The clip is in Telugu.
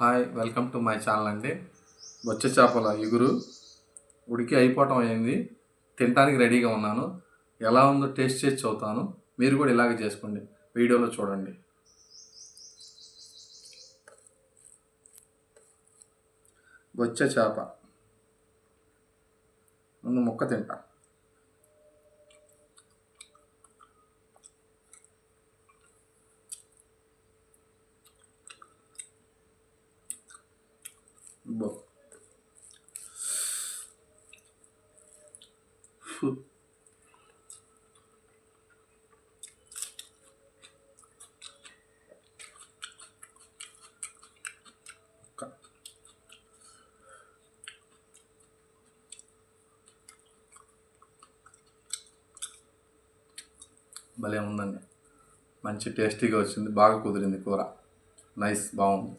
Hi welcome to my channel అండి. బొచ్చ చేపల ఇగురు ఉడికి అయిపోవటం అయింది. తినడానికి రెడీగా ఉన్నాను. ఎలా ఉందో టేస్ట్ చేసి చదువుతాను. మీరు కూడా ఇలాగే చేసుకోండి. వీడియోలో చూడండి. బొచ్చ చేప. ముందు ముక్క తింటా. భలే ఉందండి. మంచి టేస్టీగా వచ్చింది. బాగా కుదిరింది కూర. నైస్ బాగుంది.